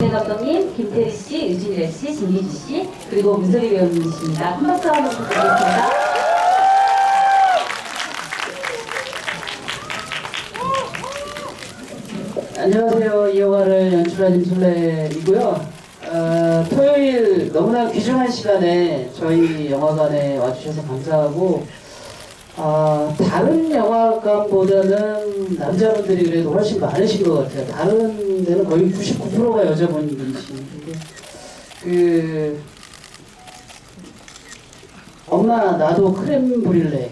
네, 감독님, 김태리 씨, 유진일 씨, 진미주 씨, 그리고 문소리 배우님이십니다. 한 박수 한번 부탁드리겠습니다. 안녕하세요. 이 영화를 연출한 임솔레이고요. 어, 토요일 너무나 귀중한 시간에 저희 영화관에 와주셔서 감사하고 어, 다른 영화관보다는 남자분들이 그래도 훨씬 많으신 것 같아요. 다른 데는 거의 99%가 여자분들이시는데 그 엄마 나도 크렘 브릴레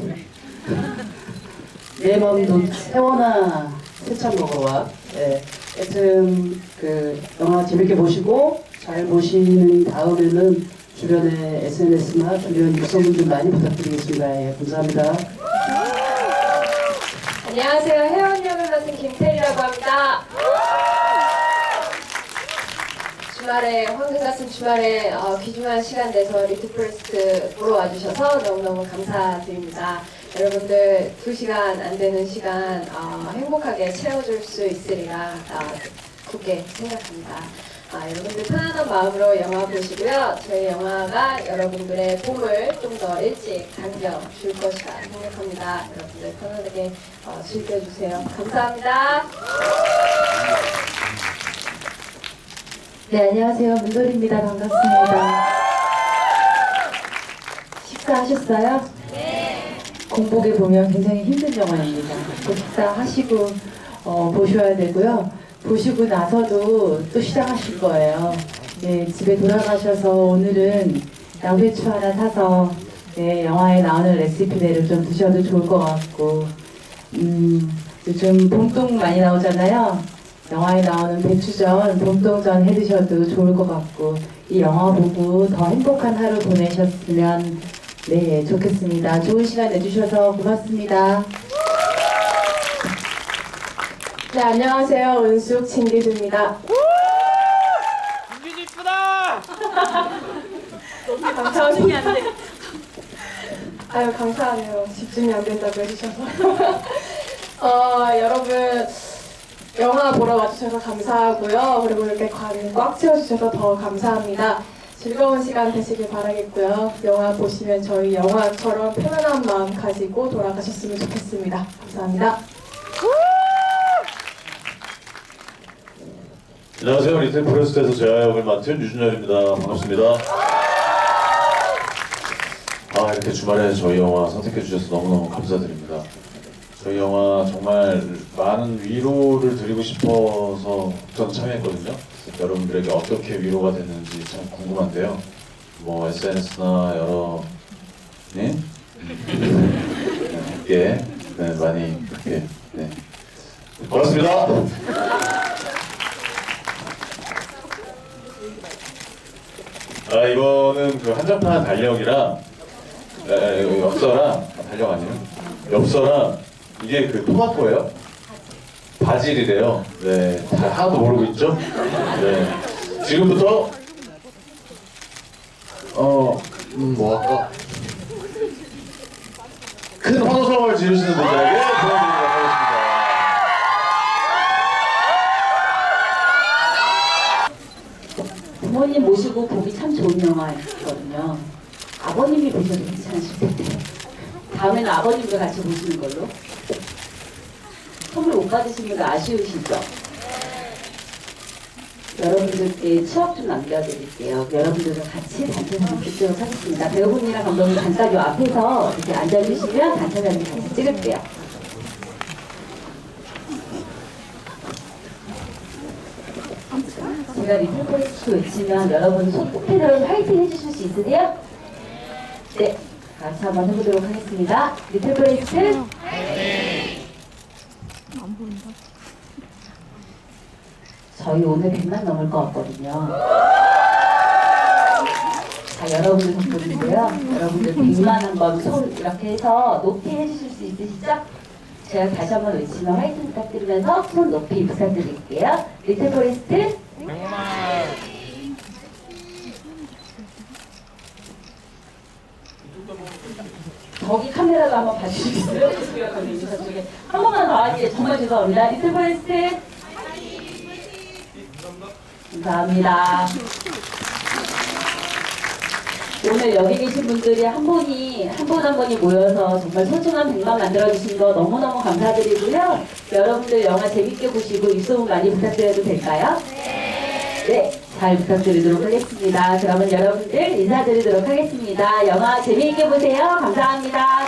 내 맘도 세워나 세찬 먹으러 와. 네. 하여튼 그 영화 재밌게 보시고 잘 보시는 다음에는 주변에 SNS나 주변 육성분 좀 많이 부탁드리겠습니다. 예, 감사합니다. 안녕하세요. 혜원 역을 맡은 김태리라고 합니다. 주말에 황금 같은 주말에 어, 귀중한 시간 내서 리트 프레스트 보러 와주셔서 너무너무 감사드립니다. 여러분들 두 시간 안 되는 시간 어, 행복하게 채워줄 수 있으리라 어, 굳게 생각합니다. 아, 여러분들 편안한 마음으로 영화 보시고요. 저희 영화가 여러분들의 봄을 좀 더 일찍 당겨 줄 것이라 생각합니다. 여러분들 편안하게 어, 즐겨주세요. 감사합니다. 네, 안녕하세요. 문돌입니다. 반갑습니다. 식사하셨어요? 네. 공복에 보면 굉장히 힘든 영화입니다. 또 식사하시고 어, 보셔야 되고요. 보시고 나서도 또 시작하실 거예요. 네, 집에 돌아가셔서 오늘은 양배추 하나 사서 네, 영화에 나오는 레시피대로 좀 드셔도 좋을 것 같고 음, 요즘 봄동 많이 나오잖아요. 영화에 나오는 배추전, 봄동전 해 드셔도 좋을 것 같고 이 영화 보고 더 행복한 하루 보내셨으면 네 좋겠습니다. 좋은 시간 내주셔서 고맙습니다. 네, 안녕하세요. 은숙 진기수입니다. 민기 이쁘다! 감사합니다. 아유, 감사하네요. 집중이 안 된다고 해주셔서. 어, 여러분, 영화 보러 와주셔서 감사하고요. 그리고 이렇게 관꽉 채워주셔서 더 감사합니다. 즐거운 시간 되시길 바라겠고요. 영화 보시면 저희 영화처럼 편안한 마음 가지고 돌아가셨으면 좋겠습니다. 감사합니다. 안녕하세요. 리틀 프레스트에서 제아 역을 맡은 유준열입니다. 반갑습니다. 아 이렇게 주말에 저희 영화 선택해 주셔서 너무너무 감사드립니다. 저희 영화 정말 많은 위로를 드리고 싶어서 저는 참여했거든요. 여러분들에게 어떻게 위로가 됐는지 참 궁금한데요. 뭐 SNS나 여러 네? 함께 네, 많이 그렇게 네. 고맙습니다. 아 이거는 그 한정판 달력이랑 에, 엽서랑 아, 달력 아니에요? 엽서랑 이게 그 토마토예요. 바질이래요. 네, 다 하나도 모르고 있죠? 네, 지금부터 어, 음, 뭐 할까? 큰 환호성을 지르시는 분들에게 보여드리도록 하겠습니다. 부모님 모시고 보기 참 좋은 영화였거든요. 아버님이 보셔도 괜찮으실 텐데. 다음에는 아버님도 같이 보시는 걸로. 선물 못 받으신 분 아쉬우시죠? 여러분들께 추억 좀 남겨드릴게요. 여러분들과 같이 단체 사진 찍도록 하겠습니다. 배우분이랑 감독님 요 앞에서 이렇게 앉아주시면 단체 사진 같이 찍을게요. 제가 리틀 포레스트 외치면 여러분 손 꼭대로 화이팅 해주실 수 있으세요? 네, 같이 한번 해보도록 하겠습니다. 리틀 포레스트 저희 오늘 100만 넘을 것 같거든요. 자, 여러분들 덕분인데요. 여러분들 100만 한번 손 이렇게 해서 높이 해주실 수 있으시죠? 제가 다시 한번 외치면 화이팅 부탁드리면서 손 높이 부탁드릴게요. 리틀 포레스트 저기 카메라도 한번 봐주시겠어요? 한 번만 더 하기에 정말 죄송합니다. 리틀 포레스트 감사합니다. 오늘 여기 계신 분들이 한 분이 한 분 한 분이 모여서 정말 소중한 백만 만들어 주신 거 너무너무 감사드리고요. 여러분들 영화 재밌게 보시고 입소문 많이 부탁드려도 될까요? 네, 잘 부탁드리도록 하겠습니다. 그러면 여러분들 인사드리도록 하겠습니다. 영화 재미있게 보세요. 감사합니다.